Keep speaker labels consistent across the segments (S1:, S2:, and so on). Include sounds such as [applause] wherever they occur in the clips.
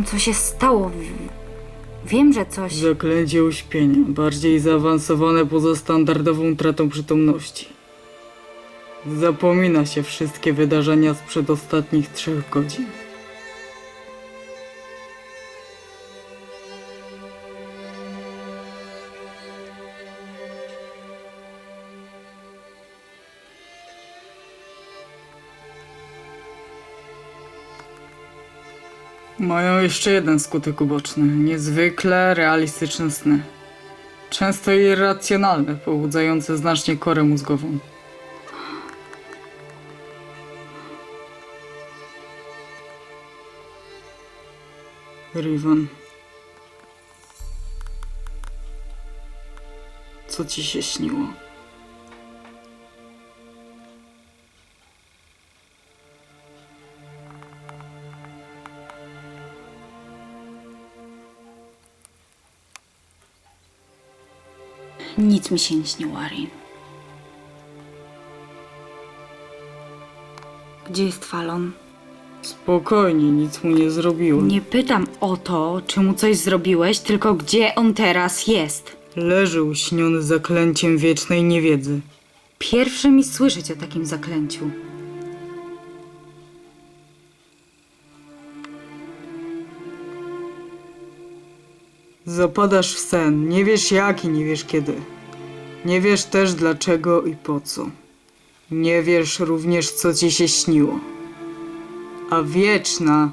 S1: Pamiętam. Co się stało. Wiem, że coś.
S2: Zaklęcie uśpienia, bardziej zaawansowane poza standardową utratą przytomności. Zapomina się wszystkie wydarzenia sprzed ostatnich trzech godzin. Mają jeszcze jeden skutek uboczny. Niezwykle realistyczne sny. Często irracjonalne, pobudzające znacznie korę mózgową. Riven. Co ci się śniło?
S1: Nic mi się nie śniło, Arin. Gdzie jest Falon?
S2: Spokojnie, nic mu nie zrobiłem.
S1: Nie pytam o to, czy mu coś zrobiłeś, tylko gdzie on teraz jest.
S2: Leży uśniony zaklęciem wiecznej niewiedzy.
S1: Pierwszy mi słyszeć o takim zaklęciu.
S2: Zapadasz w sen, nie wiesz jak i nie wiesz kiedy. Nie wiesz też dlaczego i po co. Nie wiesz również co ci się śniło. A wieczna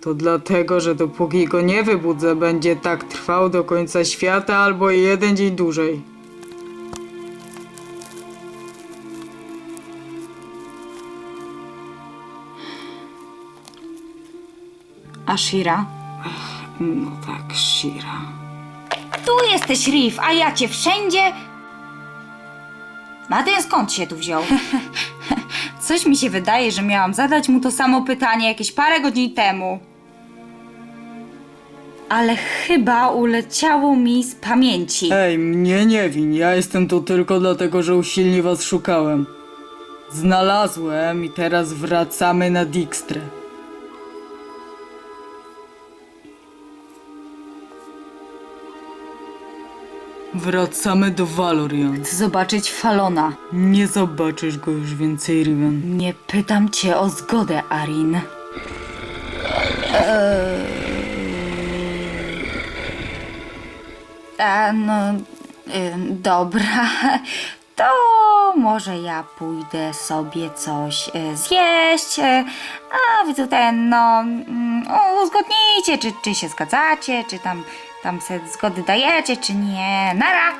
S2: to dlatego, że dopóki go nie wybudzę, będzie tak trwał do końca świata albo jeden dzień dłużej.
S1: A Shira?
S2: No tak, Shira.
S1: Tu jesteś, Riff, a ja cię wszędzie... A ten skąd się tu wziął? [laughs] Coś mi się wydaje, że miałam zadać mu to samo pytanie jakieś parę godzin temu. Ale chyba uleciało mi z pamięci.
S2: Ej, mnie nie win, ja jestem tu tylko dlatego, że usilnie was szukałem. Znalazłem i teraz wracamy na Dijkstrę. Wracamy do Valorian.
S1: Chcę zobaczyć Falona.
S2: Nie zobaczysz go już więcej, Riven.
S1: Nie pytam cię o zgodę, Arin. Eee... no, y, dobra. [laughs] To może ja pójdę sobie coś y, zjeść. y, A wy tu ten, no, mm, uzgodnijcie, czy, czy się zgadzacie, czy tam, tam se zgody dajecie, czy nie. Nara!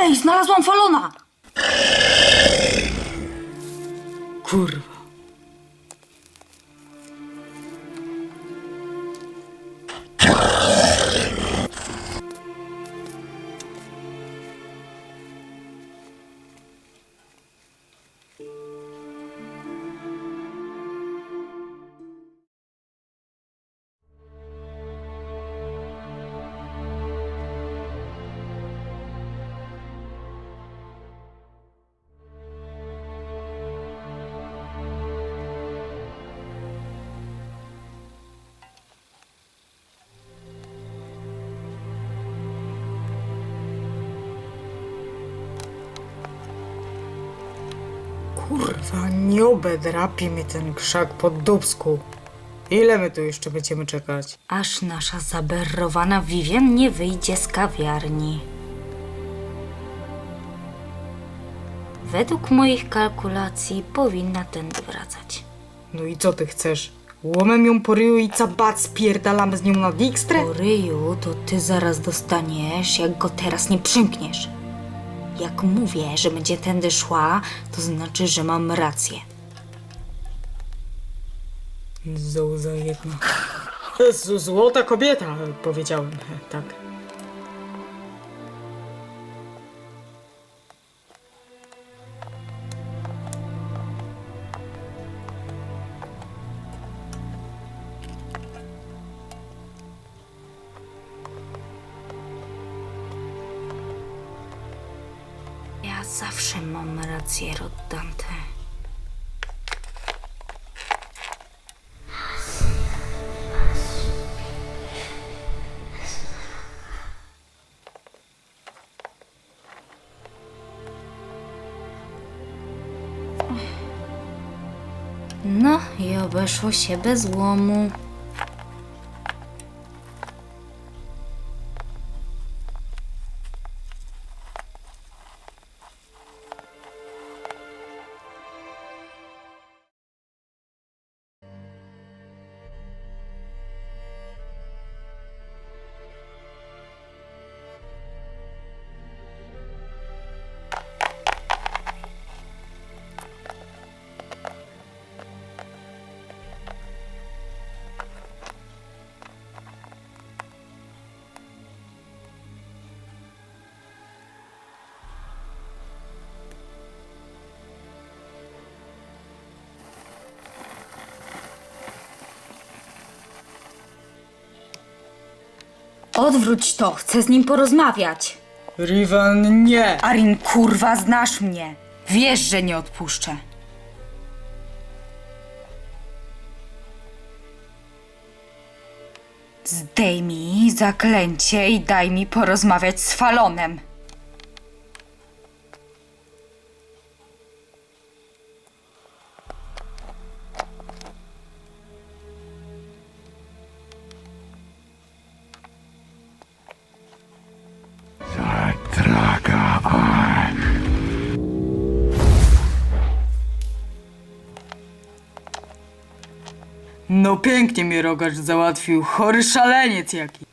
S1: Ej, znalazłam Falona!
S2: Kurwa. Kurwa, nie obedrapi mi ten krzak pod dubsku. Ile my tu jeszcze będziemy czekać?
S1: Aż nasza zaberrowana Vivian nie wyjdzie z kawiarni. Według moich kalkulacji powinna tędy wracać.
S2: No i co ty chcesz? Łomem ją po ryju i cabat spierdalamy z nią na Dijkstrę?
S1: Po ryju to ty zaraz dostaniesz, jak go teraz nie przymkniesz. Jak mówię, że będzie tędy szła, to znaczy, że mam rację.
S2: Zołza jedna. [laughs] Złota kobieta, powiedziałem. Tak.
S1: Zawsze mam rację, Roddante. No i obeszło się bez łomu. Odwróć to, chcę z nim porozmawiać.
S2: Rivan, nie!
S1: Arin, kurwa, znasz mnie. Wiesz, że nie odpuszczę. Zdejmij zaklęcie i daj mi porozmawiać z Falonem.
S2: No pięknie mnie rogacz załatwił, chory szaleniec jaki.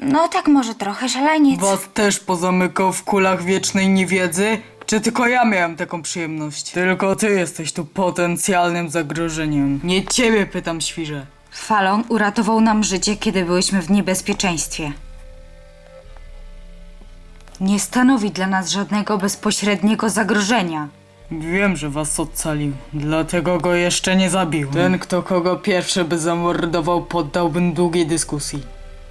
S1: No tak może trochę szaleniec.
S2: Was też pozamykał w kulach wiecznej niewiedzy? Czy tylko ja miałem taką przyjemność? Tylko ty jesteś tu potencjalnym zagrożeniem. Nie ciebie pytam, świrze.
S1: Falon uratował nam życie, kiedy byliśmy w niebezpieczeństwie. Nie stanowi dla nas żadnego bezpośredniego zagrożenia.
S2: Wiem, że was ocalił, dlatego go jeszcze nie zabił. Ten, kto kogo pierwszy by zamordował, poddałbym długiej dyskusji.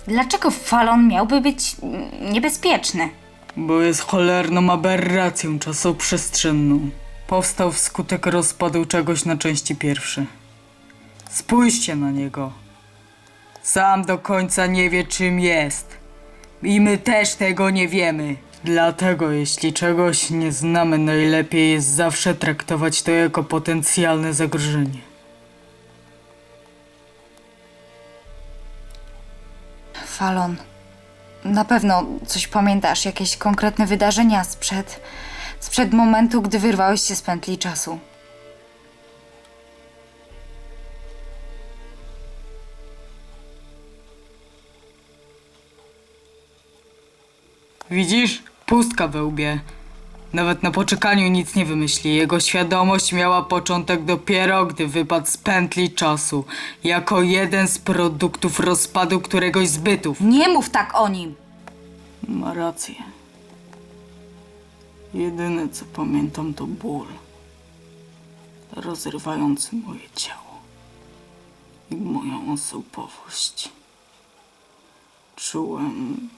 S1: Dlaczego Falon miałby być mm, niebezpieczny?
S2: Bo jest cholerną aberracją czasoprzestrzenną. Powstał wskutek rozpadu czegoś na części pierwsze. Spójrzcie na niego. Sam do końca nie wie, czym jest. I my też tego nie wiemy. Dlatego, jeśli czegoś nie znamy, najlepiej jest zawsze traktować to jako potencjalne zagrożenie.
S1: Falon, na pewno coś pamiętasz, jakieś konkretne wydarzenia sprzed, sprzed momentu, gdy wyrwałeś się z pętli czasu.
S2: Widzisz? Pustka we łbie. Nawet na poczekaniu nic nie wymyśli. Jego świadomość miała początek dopiero, gdy wypadł z pętli czasu. Jako jeden z produktów rozpadu któregoś z bytów.
S1: Nie mów tak o nim!
S2: Ma rację. Jedyne co pamiętam to ból. Rozrywający moje ciało. I moją osobowość. Czułem.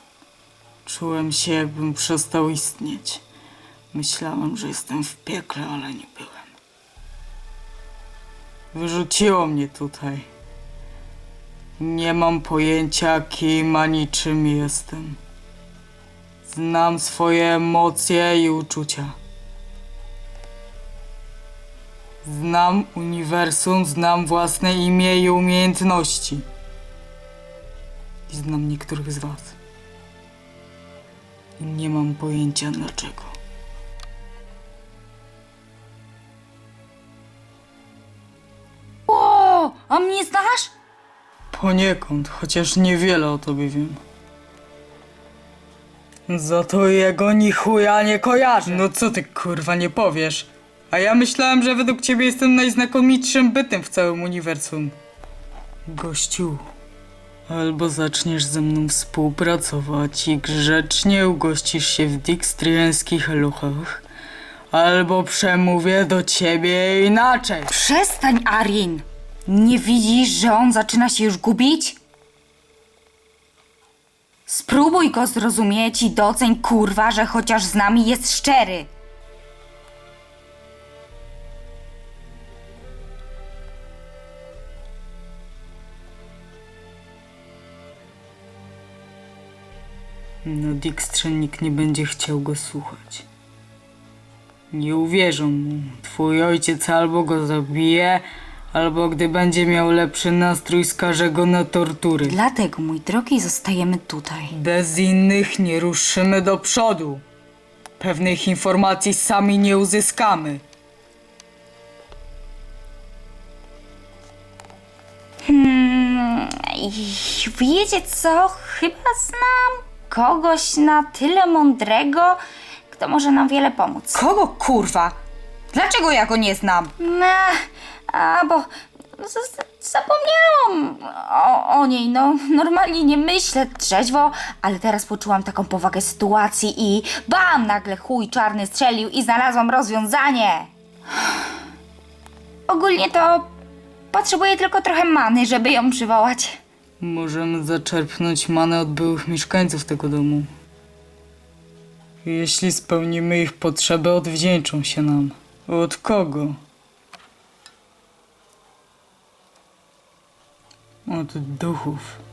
S2: Czułem się, jakbym przestał istnieć. Myślałem, że jestem w piekle, ale nie byłem. Wyrzuciło mnie tutaj. Nie mam pojęcia, kim ani czym jestem. Znam swoje emocje i uczucia. Znam uniwersum, znam własne imię i umiejętności. I znam niektórych z was. Nie mam pojęcia dlaczego.
S1: O, a mnie znasz?
S2: Poniekąd, chociaż niewiele o tobie wiem. Za to jego ni chuja nie kojarzę. No co ty kurwa nie powiesz? A ja myślałem, że według ciebie jestem najznakomitszym bytem w całym uniwersum. Gościu, albo zaczniesz ze mną współpracować i grzecznie ugościsz się w dikstriańskich luchach, albo przemówię do ciebie inaczej.
S1: Przestań, Arin! Nie widzisz, że on zaczyna się już gubić? Spróbuj go zrozumieć i doceń, kurwa, że chociaż z nami jest szczery.
S2: Na Dijkstrze nikt nie będzie chciał go słuchać. Nie uwierzą mu. Twój ojciec albo go zabije, albo gdy będzie miał lepszy nastrój, skaże go na tortury.
S1: Dlatego, mój drogi, zostajemy tutaj.
S2: Bez innych nie ruszymy do przodu. Pewnych informacji sami nie uzyskamy.
S1: Hmm, wiecie co? Chyba znam kogoś na tyle mądrego, kto może nam wiele pomóc.
S3: Kogo kurwa? Dlaczego ja go nie znam?
S1: No, a bo z- z- zapomniałam o, o niej, no. Normalnie nie myślę trzeźwo, ale teraz poczułam taką powagę sytuacji i bam, nagle chuj czarny strzelił i znalazłam rozwiązanie. Ogólnie to potrzebuję tylko trochę many, żeby ją przywołać.
S2: Możemy zaczerpnąć manę od byłych mieszkańców tego domu. Jeśli spełnimy ich potrzeby, odwdzięczą się nam. Od kogo? Od duchów.